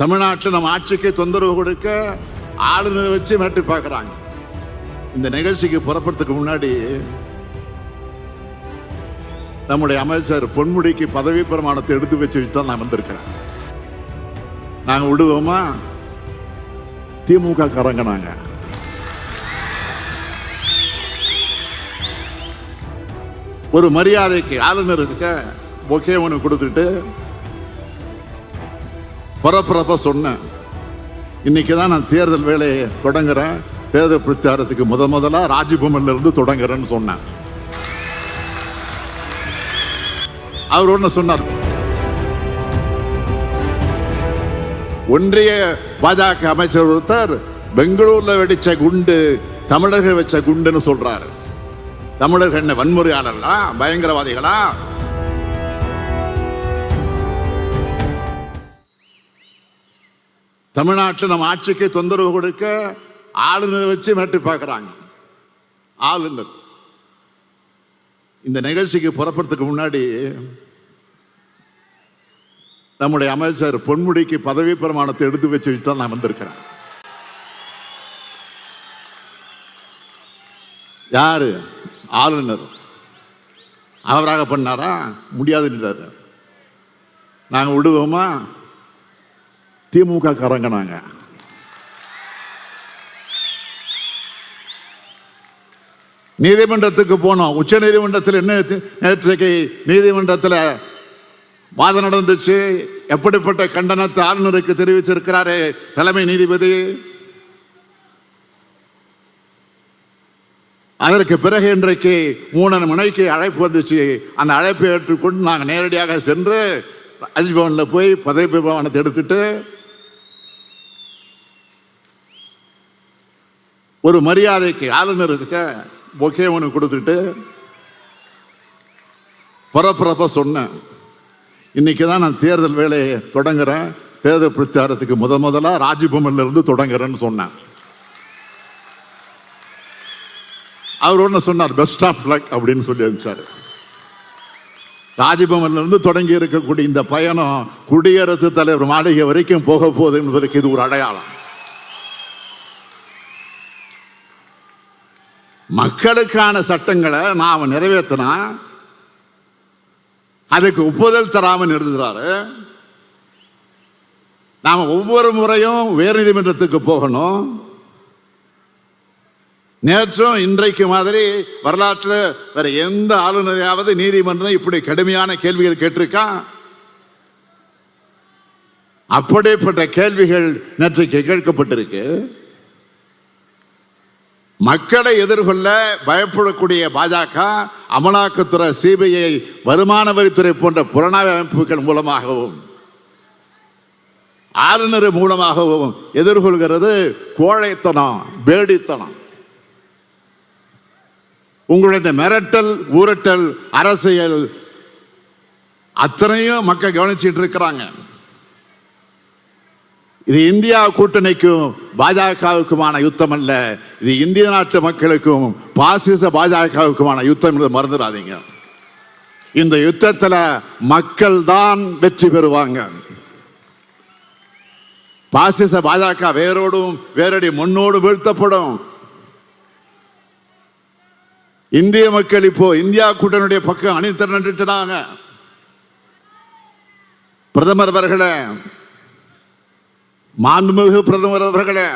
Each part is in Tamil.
தமிழ்நாட்டில் நம்ம ஆட்சிக்கு தொந்தரவு கொடுக்க ஆளுநரை வச்சு மிரட்டி பார்க்குறாங்க. இந்த நிகழ்ச்சிக்கு புறப்படுறதுக்கு முன்னாடி நம்முடைய அமைச்சர் பொன்முடிக்கு பதவி பிரமாணத்தை எடுத்து வச்சு வச்சு தான் நான் வந்திருக்கிறேன். நாங்கள் விடுவோமா? திமுக காரங்க நாங்கள் ஒரு மரியாதைக்கு ஆளுநருக்கு ஒகே ஒன்று கொடுத்துட்டு பரபரப்பாக சொன்னேன். இன்னைக்கு தான் நான் தேர்தல் வேலையை தொடங்குறேன். தேர்தல் பிரச்சாரத்துக்கு முத முதலாக ராஜ்பவன்லேருந்து தொடங்குறேன்னு சொன்னேன். அவர் ஒன்று சொன்னார். ஒன்றிய பாஜக அமைச்சர் ஒருத்தர் பெங்களூர்ல வெடிச்ச குண்டு தமிழர்கள் வச்ச குண்டுன்னு சொல்றாரு. தமிழர்கள் என்ன வன்முறையாளர்களா? பயங்கரவாதிகளா? தமிழ்நாட்டில் நம்ம ஆட்சிக்கு தொந்தரவு கொடுக்க ஆளுநரை வச்சு மிரட்டி பார்க்குறாங்க. ஆளுநர் இந்த நிகழ்ச்சிக்கு புறப்படுறதுக்கு முன்னாடி நம்முடைய அமைச்சர் பொன்முடிக்கு பதவி பிரமாணத்தை எடுத்து வச்சு வச்சு தான் நான் வந்திருக்கிறேன். யாரு? ஆளுநர். அவராக பண்ணாரா? முடியாதுன்றார். நாங்கள் விடுவோமா? திமுக கறங்கினாங்க நீதிமன்றத்துக்கு போனோம். உச்ச நீதிமன்றத்தில் என்ன நேற்றைக்கு நீதிமன்றத்தில் வாதம் நடந்துச்சு. எப்படிப்பட்ட கண்டனத்தை ஆளுநருக்கு தெரிவிச்சிருக்கிறாரு தலைமை நீதிபதி? அதற்கு பிறகு இன்றைக்கு மூணு மணிக்கு அழைப்பு வந்துச்சு. அந்த அழைப்பை ஏற்றுக்கொண்டு நாங்கள் நேரடியாக சென்று ராஜ்பவனில் போய் பதவி பிரமாணத்தை எடுத்துட்டு ஒரு மரியாதைக்கு ஆளுநருக்கு பொக்கே ஒன்று கொடுத்துட்டு பரபரப்பாக சொன்னேன். இன்னைக்கு தான் நான் தேர்தல் வேலையை தொடங்குறேன். தேர்தல் பிரச்சாரத்துக்கு முத முதலாக ராஜ்பவன்ல இருந்து தொடங்குறேன்னு சொன்னேன். அவர் ஒன்று சொன்னார் பெஸ்ட் ஆஃப் லக் அப்படின்னு சொல்லி அனுப்பிச்சாரு. ராஜ்பவன்லேருந்து தொடங்கி இருக்கக்கூடிய இந்த பயணம் குடியரசுத் தலைவர் மாளிகை வரைக்கும் போக போகுது என்பதற்கு இது ஒரு அடையாளம். மக்களுக்கான சட்டங்களை நாம் நிறைவேற்றினா அதுக்கு ஒப்புதல் தராமல் நிறுத்துறாரு. நாம் ஒவ்வொரு முறையும் உயர்நீதிமன்றத்துக்கு போகணும். நேற்றும் இன்றைக்கு மாதிரி வரலாற்றில் வேற எந்த ஆளுநரையாவது நீதிமன்றம் இப்படி கடுமையான கேள்விகள் கேட்டிருக்கான் அப்படிப்பட்ட கேள்விகள் நேற்றைக்கு கேட்கப்பட்டிருக்கு. மக்களை எதிர்கொள்ள பயப்படக்கூடிய பாஜக அமலாக்கத்துறை சிபிஐ வருமான வரித்துறை போன்ற புலனாய்வு அமைப்புகள் மூலமாகவும் ஆளுநர் மூலமாகவும் எதிர்கொள்கிறது கோழைத்தனம் பேடித்தனம் உங்களுடைய மிரட்டல் ஊரட்டல் அரசியல் அத்தனையும் மக்கள் கவனிச்சிட்டு இருக்கிறாங்க. இது இந்தியா கூட்டணிக்கும் பாஜகவுக்குமான யுத்தம் அல்ல இது இந்திய நாட்டு மக்களுக்கும் பாசிச பாஜகவுக்குமான யுத்தம் என்று மறந்துடாதீங்க. இந்த யுத்தத்தில் மக்கள் தான் வெற்றி பெறுவாங்க. பாசிச பாஜக வேரோடும் வேரடி முன்னோடு வீழ்த்தப்படும். இந்திய மக்கள் இப்போ இந்தியா கூட்டணியுடைய பக்கம் அணி திரண்டுட்டாங்க பிரதமர் அவர்களை மாண்புமிகு பிரதமர் அவர்களே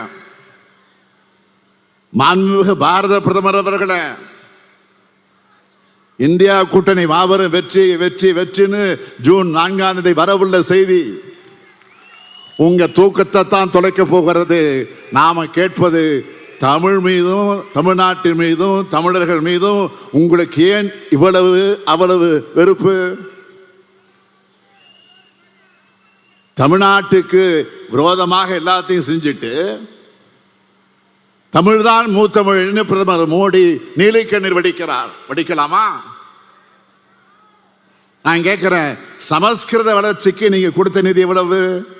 மாண்புமிகு பாரத பிரதமர் அவர்களே இந்தியா கூட்டணி மாபெரும் வெற்றி வெற்றி வெற்றின்னு ஜூன் நான்காம் தேதி வரவுள்ள செய்தி உங்க தூக்கத்தை தான் தொலைக்க போகிறது. நாம கேட்பது தமிழ் மீதும் தமிழ்நாட்டின் மீதும் தமிழர்கள் மீதும் உங்களுக்கு ஏன் இவ்வளவு அவ்வளவு வெறுப்பு? தமிழ்நாட்டுக்கு விரோதமாக எல்லாத்தையும் செஞ்சுட்டு தமிழ்தான் மூத்தமிழ்னு பிரதமர் மோடி நீலிக்கண்ணீர் வடிக்கிறார். வடிக்கலாமா? நான் கேட்கிறேன் சமஸ்கிருத வளர்ச்சிக்கு நீங்க கொடுத்த நிதி எவ்வளவு?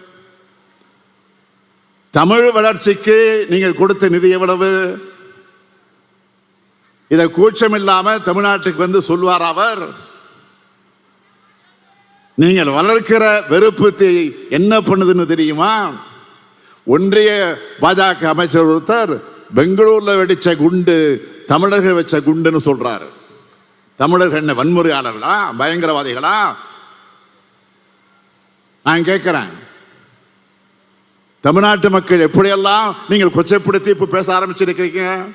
தமிழ் வளர்ச்சிக்கு நீங்கள் கொடுத்த நிதி எவ்வளவு? இதை கூச்சம் இல்லாம தமிழ்நாட்டுக்கு வந்து சொல்வார் அவர். நீங்கள் வளர்க்கிற வெறுப்பு தீ என்ன பண்ணுதுன்னு தெரியுமா? ஒன்றிய பாஜக அமைச்சர் ஒருத்தர் பெங்களூர்ல வெடிச்ச குண்டு தமிழர்கள் வச்ச குண்டுன்னு சொல்றாரு. தமிழர்கள் என்ன வன்முறையாளர்களா? பயங்கரவாதிகளா? நான் கேட்கிறேன். தமிழ்நாட்டு மக்கள் எப்படியெல்லாம் நீங்கள் கொச்சைப்படுத்தி இப்ப பேச ஆரம்பிச்சிருக்கீங்க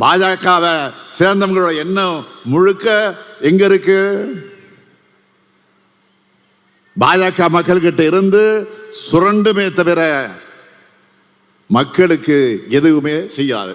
பாஜகவை சேர்ந்தவங்களோட எண்ணம் முழுக்க எங்க இருக்கு? பாஜக மக்கள்கிட்ட இருந்து சுரண்டுமே தவிர மக்களுக்கு எதுவுமே செய்யாது.